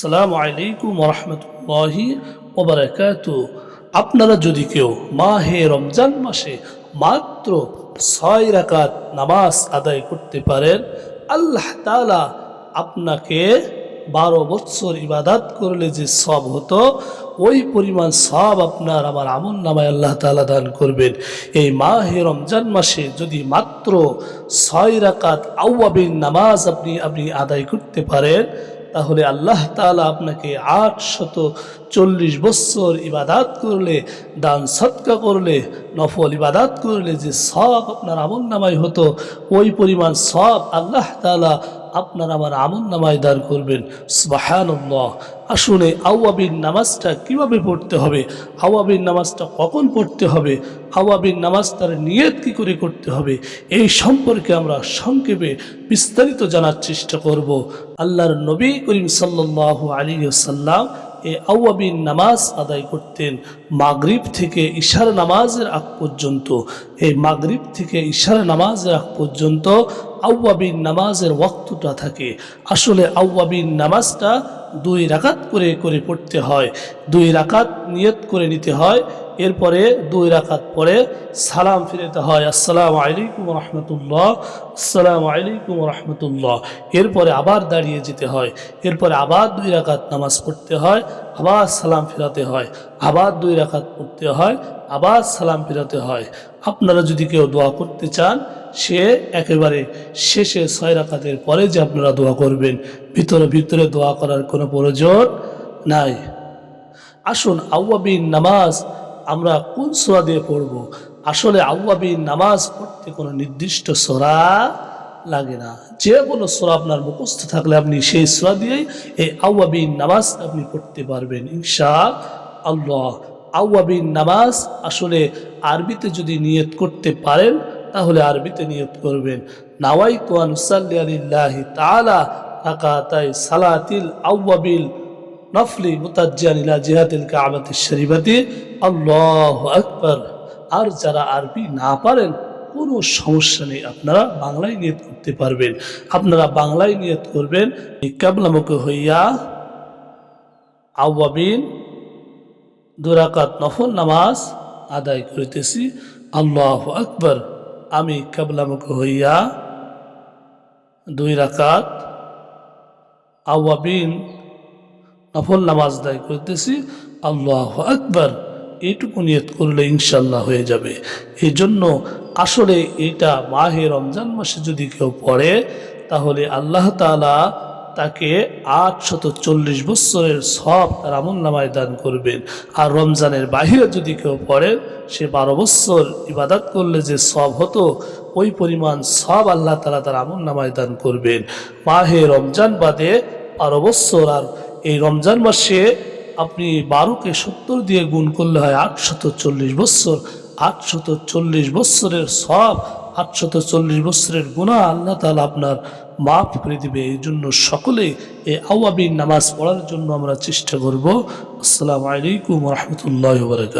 আসসালামু আলাইকুম রহমতুল্লাহি ওবরাকাত। আপনারা যদি কেউ মাহে রমজান মাসে মাত্র ছয় রাকাত নামাজ আদায় করতে পারেন, আল্লাহ তালা আপনাকে বারো বৎসর ইবাদাত করলে যে সব হতো, ওই পরিমাণ সব আপনার আমার আমল নামায় আল্লাহ তালা দান করবেন। এই মাহে রমজান মাসে যদি মাত্র ছয় রাকাত আউয়াবিন নামাজ আপনি আপনি আদায় করতে পারেন তাহলে আল্লাহ তালা আপনাকে আটশত চল্লিশ বৎসর ইবাদাত করলে, দান সৎকা করলে, নফল ইবাদাত করলে যে সব আপনার আমল নামাই হতো, ওই পরিমাণ সব আল্লাহ তাআলা আপনার আমার আমল নামায় দান করবেন। সুবহানাল্লাহ। আসলে আওয়াবিন নামাজটা কীভাবে পড়তে হবে? আওয়াবিন নামাজটা কখন পড়তে হবে? আওয়াবিন নামাজটার নিয়ত কী করে করতে হবে? এই সম্পর্কে আমরা সংক্ষেপে বিস্তারিত জানার চেষ্টা করব। আল্লাহর নবী করিম সাল্লাল্লাহু আলাইহি সাল্লাম এই আউয়াবিন নামাজ আদায় করতেন মাগরিব থেকে ইশার নামাজের আগ পর্যন্ত। এই মাগরিব থেকে ইশার নামাজের আগ পর্যন্ত আউয়াবিন নামাজের ওয়াক্তটা থাকে। আসলে আউ্বাবিন নামাজটা দুই রাকাত করে করে পড়তে হয়। দুই রাকাত নিয়ত করে নিতে হয়। এরপরে দুই রাখাত পরে সালাম ফিরেতে হয়, আসসালামু আলাইকুম রহমতুল্লাহ, আসসালামু আলাইকুম রহমতুল্লাহ। এরপরে আবার দাঁড়িয়ে যেতে হয়, এরপরে আবার দুই রাকাত নামাজ পড়তে হয়, আবার সালাম ফেরাতে হয়, আবার দুই রাকাত পড়তে হয়, আবার সালাম ফেরাতে হয়। আপনারা যদি কেউ দোয়া করতে চান, সে একেবারে শেষে ছয় রাকাতের পরে যে আপনারা দোয়া করবেন, ভিতরে ভিতরে দোয়া করার কোনো প্রয়োজন নাই। আসুন আউয়াবিন নামাজ আমরা কোন সোরা দিয়ে পড়ব? আসলে আউয়াবিন নামাজ পড়তে কোনো নির্দিষ্ট সোরা লাগে না। যে কোনো সোরা আপনার মুখস্থ থাকলে আপনি সেই সোরা দিয়েই এই আউয়াবিন নামাজ আপনি পড়তে পারবেন ইনশা আল্লাহ আউয়াবিন নামাজ আসলে আরবিতে যদি নিয়ত করতে পারেন, তাহলে আরবিতে নিয়ত করবেন। নাওয়াই তোয়ান সাল্লি আলিল্লাহি তাআলা রাকাতাই সালাতিল আউয়াবিল নফলি মুতাজ্জান ইলা জিহাদিল কাবাতিশ শরীফাতি, আল্লাহু আকবার। আর যারা আরবি না পারেন, কোনো সমস্যা নেই, আপনারা বাংলায় নিয়ত করতে পারবেন। আপনারা বাংলায় নিয়ত করবেন কাবলামুখী হইয়া আওয়াবিন দুরাকাত নফল নামাজ আদায় করিতেছি, আল্লাহ আকবর। আমি কাবলামুখী হইয়া দুই রাকাত আওয়াবিন নফল নামাজ আদায় করতেছি, আল্লাহ আকবর। এইটুকু নিয়ত করলে ইনশাল্লাহ হয়ে যাবে। এই জন্য আসলে এটা মাহে রমজান মাসে যদি কেউ পড়ে, তাহলে আল্লাহ তালা তাকে আট শত চল্লিশ বৎসরের সব তার আমল নামায় দান করবেন। আর রমজানের বাহিরে যদি কেউ পড়ে, সে বারো বৎসর ইবাদাত করলে যে সব হতো, ওই পরিমাণ সব আল্লাহ তালা তার আমল নামায় দান করবেন। মাহে রমজান বাদে বারো বৎসর আর এই রমজান মাসে আপনি বারোকে সত্তর দিয়ে গুণ করলে হয় আটশত চল্লিশ বৎসর। আটশত চল্লিশ বৎসরের সব আটশত চল্লিশ বৎসরের গুণা আল্লাহ তালা আপনার মাফ করে দিবে। এই জন্য সকলে এই আওয়াবিন নামাজ পড়ার জন্য আমরা চেষ্টা করব। আসসালামু আলাইকুম রহমতুল্লাহ বরকাত